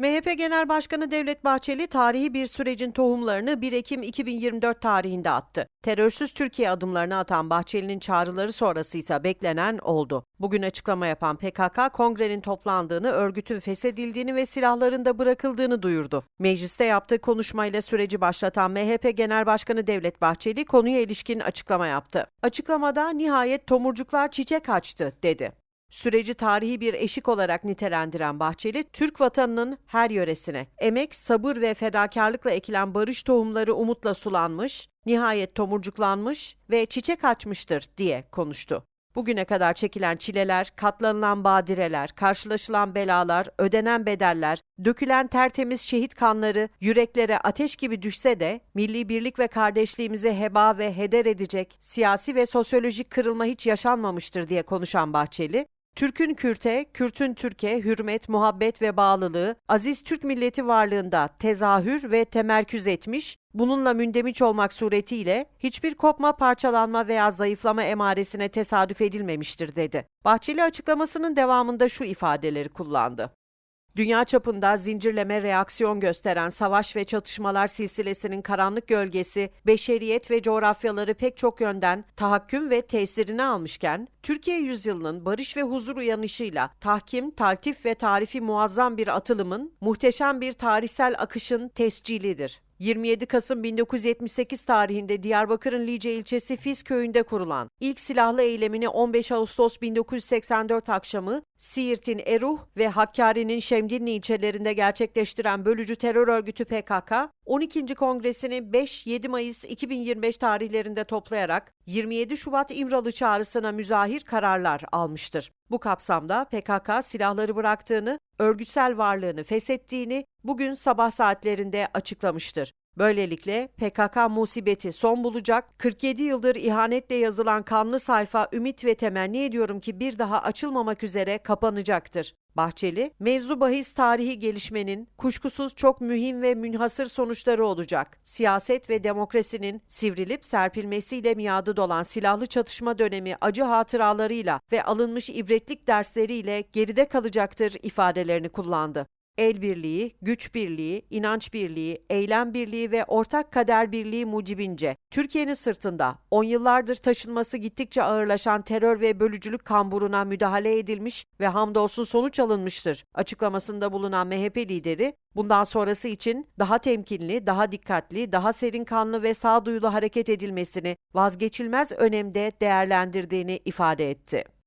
MHP Genel Başkanı Devlet Bahçeli tarihi bir sürecin tohumlarını 1 Ekim 2024 tarihinde attı. Terörsüz Türkiye adımlarını atan Bahçeli'nin çağrıları sonrası ise beklenen oldu. Bugün açıklama yapan PKK kongrenin toplandığını, örgütün feshedildiğini ve silahların da bırakıldığını duyurdu. Mecliste yaptığı konuşmayla süreci başlatan MHP Genel Başkanı Devlet Bahçeli konuya ilişkin açıklama yaptı. Açıklamada nihayet tomurcuklar çiçek açtı dedi. Süreci tarihi bir eşik olarak nitelendiren Bahçeli, Türk vatanının her yöresine emek, sabır ve fedakarlıkla ekilen barış tohumları umutla sulanmış, nihayet tomurcuklanmış ve çiçek açmıştır diye konuştu. Bugüne kadar çekilen çileler, katlanılan badireler, karşılaşılan belalar, ödenen bedeller, dökülen tertemiz şehit kanları yüreklere ateş gibi düşse de milli birlik ve kardeşliğimizi heba ve heder edecek siyasi ve sosyolojik kırılma hiç yaşanmamıştır diye konuşan Bahçeli, Türk'ün Kürt'e, Kürt'ün Türk'e hürmet, muhabbet ve bağlılığı aziz Türk milleti varlığında tezahür ve temerküz etmiş, bununla mündemiş olmak suretiyle hiçbir kopma, parçalanma veya zayıflama emaresine tesadüf edilmemiştir dedi. Bahçeli açıklamasının devamında şu ifadeleri kullandı. Dünya çapında zincirleme reaksiyon gösteren savaş ve çatışmalar silsilesinin karanlık gölgesi, beşeriyet ve coğrafyaları pek çok yönden tahakküm ve tesirini almışken, Türkiye yüzyılının barış ve huzur uyanışıyla tahkim, taltif ve tarifi muazzam bir atılımın, muhteşem bir tarihsel akışın tescilidir. 27 Kasım 1978 tarihinde Diyarbakır'ın Lice ilçesi Fiz köyünde kurulan ilk silahlı eylemini 15 Ağustos 1984 akşamı Siirt'in Eruh ve Hakkari'nin Şemdinli ilçelerinde gerçekleştiren bölücü terör örgütü PKK, 12. kongresini 5-7 Mayıs 2025 tarihlerinde toplayarak 27 Şubat İmralı çağrısına müzahir kararlar almıştır. Bu kapsamda PKK silahları bıraktığını, örgütsel varlığını feshettiğini bugün sabah saatlerinde açıklamıştır. Böylelikle PKK musibeti son bulacak, 47 yıldır ihanetle yazılan kanlı sayfa ümit ve temenni ediyorum ki bir daha açılmamak üzere kapanacaktır. Bahçeli, mevzu bahis tarihi gelişmenin kuşkusuz çok mühim ve münhasır sonuçları olacak. Siyaset ve demokrasinin sivrilip serpilmesiyle miadı dolan silahlı çatışma dönemi acı hatıralarıyla ve alınmış ibretlik dersleriyle geride kalacaktır ifadelerini kullandı el birliği, güç birliği, inanç birliği, eylem birliği ve ortak kader birliği mucibince Türkiye'nin sırtında 10 yıllardır taşınması gittikçe ağırlaşan terör ve bölücülük kamburuna müdahale edilmiş ve hamdolsun sonuç alınmıştır. Açıklamasında bulunan MHP lideri bundan sonrası için daha temkinli, daha dikkatli, daha serin kanlı ve sağduyulu hareket edilmesini vazgeçilmez önemde değerlendirdiğini ifade etti.